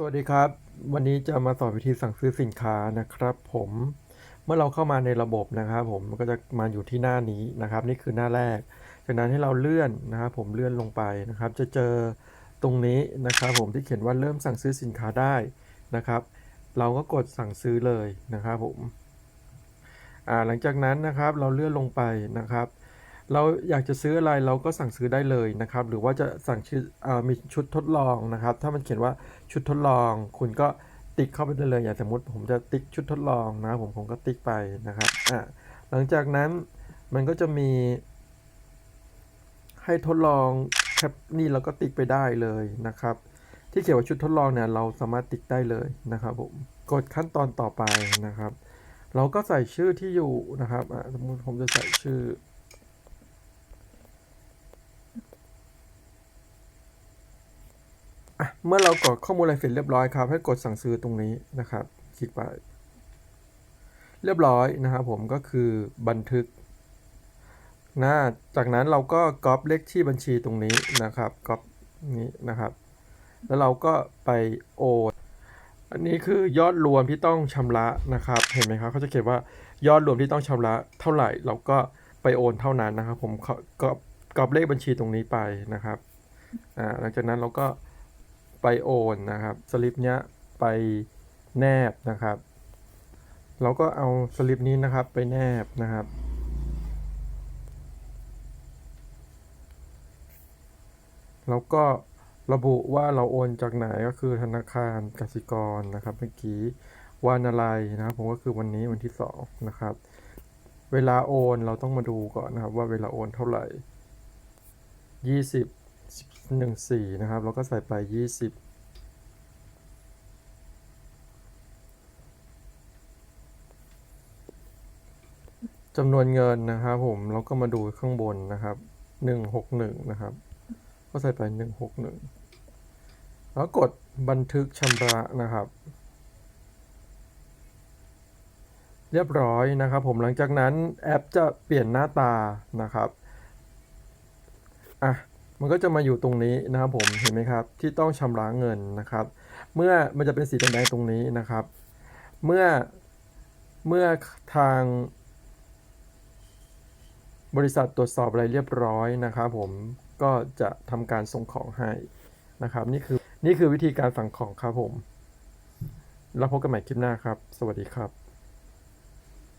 สวัสดีครับ วันนี้จะมาสอนวิธีสั่งซื้อสินค้านะครับ ผมเมื่อเราเข้ามาในระบบนะครับ ผมมันก็จะมาอยู่ที่หน้านี้นะครับ นี่คือหน้าแรก จากนั้นให้เราเลื่อนนะครับ ผมเลื่อนลงไปนะครับ จะเจอตรงนี้นะครับ ผมที่เขียนว่าเริ่มสั่งซื้อสินค้าได้นะครับ เราก็กดสั่งซื้อเลยนะครับ ผมหลังจากนั้นนะครับเราเลื่อนลงไปนะครับ เราอยากจะซื้ออะไรเราก็สั่งซื้อได้เลยนะครับ หรือว่าจะสั่งชื่ออมีชุดทดลองนะครับ ถ้ามันเขียนว่าชุดทดลอง คุณก็ติ๊กเข้าไปได้เลย อย่างสมมติผมจะติ๊กชุดทดลองนะผมผมก็ติ๊กไปนะครับอ่าหลังจากนั้นมันก็จะมีให้ทดลองแคปนี่เราก็ติ๊กไปได้เลยนะครับ ที่เขียนว่าชุดทดลองเนี่ยเราสามารถติ๊กได้เลยนะครับผมกดขั้นตอนต่อไปนะครับ เราก็ใส่ชื่อที่อยู่นะครับสมมติผมจะใส่ชื่อ อะ เมื่อเรากรอกข้อมูลอะไรเสร็จเรียบร้อยครับ ให้กดสั่งซื้อตรงนี้นะครับ คลิกไป เรียบร้อยนะครับผมก็คือบันทึกนะจากนั้นเราก็ก๊อปเลขที่บัญชีตรงนี้นะครับก๊อปนี้นะครับ แล้วเราก็ไปโอนอันนี้คือยอดรวมที่ต้องชำระนะครับ เห็นไหมครับเขาจะเขียนว่ายอดรวมที่ต้องชำระเท่าไหร่ เราก็ไปโอนเท่านั้นนะครับ ผมก็ก๊อปเลขบัญชีตรงนี้ไปนะครับอ่าหลังจากนั้นเราก็ ไปโอนนะครับสลิปเนี้ยไปแนบนะครับ เราก็เอาสลิปนี้นะครับไปแนบนะครับ แล้วก็ระบุว่าเราโอนจากไหนก็คือธนาคารกสิกรนะครับเมื่อกี้วันอะไรนะครับผมก็คือวันนี้วันที่สองนะครับ เวลาโอนเราต้องมาดูก่อนนะครับว่าเวลาโอนเท่าไหร่ยี่สิบ หนึ่งสี่นะครับเราก็ใส่ไปยี่สิบจำนวนเงินนะครับผมเราก็มาดูข้างบนนะครับหนึ่งหกหนึ่งนะครับ ก็ใส่ไปหนึ่งหกหนึ่งแล้วกดบันทึกชำระนะครับ เรียบร้อยนะครับ ผมหลังจากนั้นแอปจะเปลี่ยนหน้าตานะครับอะ มันก็จะมาอยู่ตรงนี้นะครับผมเห็นไหมครับ ที่ต้องชำระเงินนะครับ เมื่อมันจะเป็นสีแดงๆตรงนี้นะครับ เมื่อเมื่อทาง บริษัทตรวจสอบอะไรเรียบร้อยนะครับผมก็จะทำการส่งของให้นะครับ นี่คือนี่คือวิธีการสั่งของครับผม แล้วพบกันใหม่คลิปหน้าครับ สวัสดีครับ